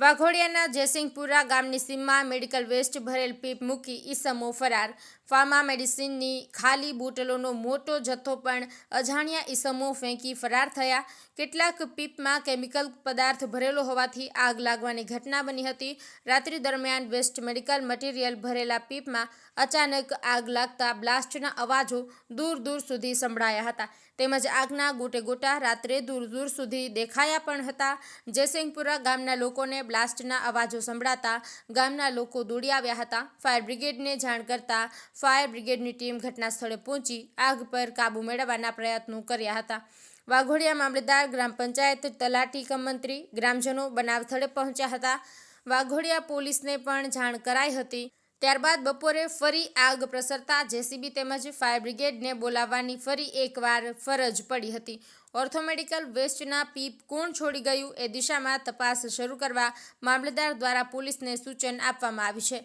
વાઘોડિયાના જયસિંહપુરા ગામની સીમમાં medical waste ભરેલ પીપ મૂકી ઈસમો ફરાર. ફાર્મા મેડિસિનની ખાલી બોટલોનો મોટો જથ્થો પણ અજાણ્યા ઈસમો ફેંકી ફરાર થયા. કેટલાક પીપમાં કેમિકલ પદાર્થ ભરેલો હોવાથી આગ લાગવાની ઘટના બની હતી. રાત્રિ દરમિયાન વેસ્ટ મેડિકલ મટીરિયલ ભરેલા પીપમાં અચાનક આગ લાગતા બ્લાસ્ટના અવાજો દૂર દૂર સુધી સંભળાયા હતા. તેમજ આગના ગોટે ગોટા રાત્રે દૂર દૂર સુધી દેખાયા પણ હતા. જયસિંહપુરા ગામના લોકોને બ્લાસ્ટના અવાજો સંભળાતા ગામના લોકો દોડી આવ્યા હતા. ફાયર બ્રિગેડને જાણ કરતા ફાયર બ્રિગેડની ટીમ ઘટના સ્થળે પહોંચી આગ પર કાબૂ મેળવવાના પ્રયત્નો કર્યા હતા. વાઘોડિયા મામલતદાર ગ્રામ પંચાયત તલાટી કમ મંત્રી ગ્રામજનો બનાવ સ્થળે પહોંચ્યા હતા. વાઘોડિયા પોલીસને પણ જાણ કરાઈ હતી. ત્યારબાદ બપોરે ફરી આગ પ્રસરતા જેસીબી તેમજ ફાયર બ્રિગેડને બોલાવવાની ફરી એકવાર ફરજ પડી હતી. ઓર્થોમેડિકલ વેસ્ટના પીપ કોણ છોડી ગયું એ દિશામાં તપાસ શરૂ કરવા મામલતદાર દ્વારા પોલીસને સૂચન આપવામાં આવ્યું છે.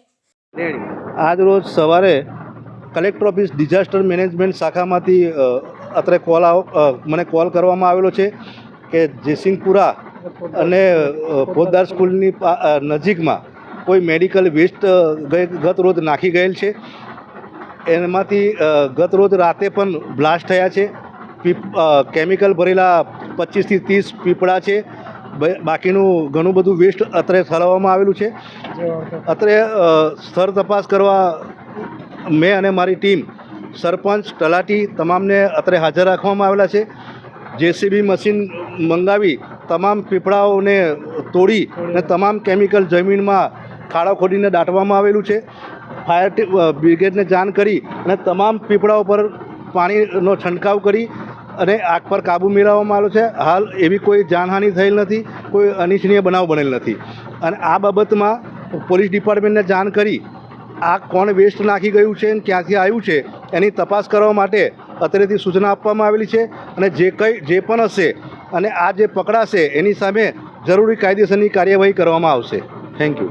આજ રોજ સવારે કલેક્ટર ઓફિસ ડિઝાસ્ટર મેનેજમેન્ટ શાખામાંથી અત્રે કોલ આવ મને કોલ કરવામાં આવેલો છે કે જયસિંહપુરા અને પોદાર સ્કૂલની નજીકમાં કોઈ મેડિકલ વેસ્ટ ગત રોજ નાખી ગયેલ છે. એમાંથી ગત રોજ રાતે પણ બ્લાસ્ટ થયા છે. કેમિકલ ભરેલા પચીસથી ત્રીસ પીપળા છે. બાકીનું ઘણું બધું વેસ્ટ અત્રે ઠરાવવામાં આવેલું છે. અત્રે સ્થળ તપાસ કરવા મેં અને મારી ટીમ સરપંચ તલાટી તમામને અત્રે હાજર રાખવામાં આવેલા છે. જેસીબી મશીન મંગાવી તમામ પીપળાઓને તોડી અને તમામ કેમિકલ જમીનમાં ખાડા ખોડીને દાટવામાં આવેલું છે. ફાયર બ્રિગેડને જાણ કરી અને તમામ પીપળા ઉપર પાણીનો છંટકાવ કરી અને આગ પર કાબૂ મેળવવામાં આવ્યો છે. હાલ એવી કોઈ જાનહાનિ થયેલ નથી, કોઈ અનિચ્છનીય બનાવ બનેલ નથી. અને આ બાબતમાં પોલીસ ડિપાર્ટમેન્ટને જાણ કરી આ કોણ વેસ્ટ નાખી ગયું છે અને ક્યાંથી આવ્યું છે એની તપાસ કરવા માટે અત્યારેથી સૂચના આપવામાં આવેલી છે. અને જે કંઈ, જે પણ હશે અને આ જે પકડાશે એની સામે જરૂરી કાયદેસરની કાર્યવાહી કરવામાં આવશે. Thank you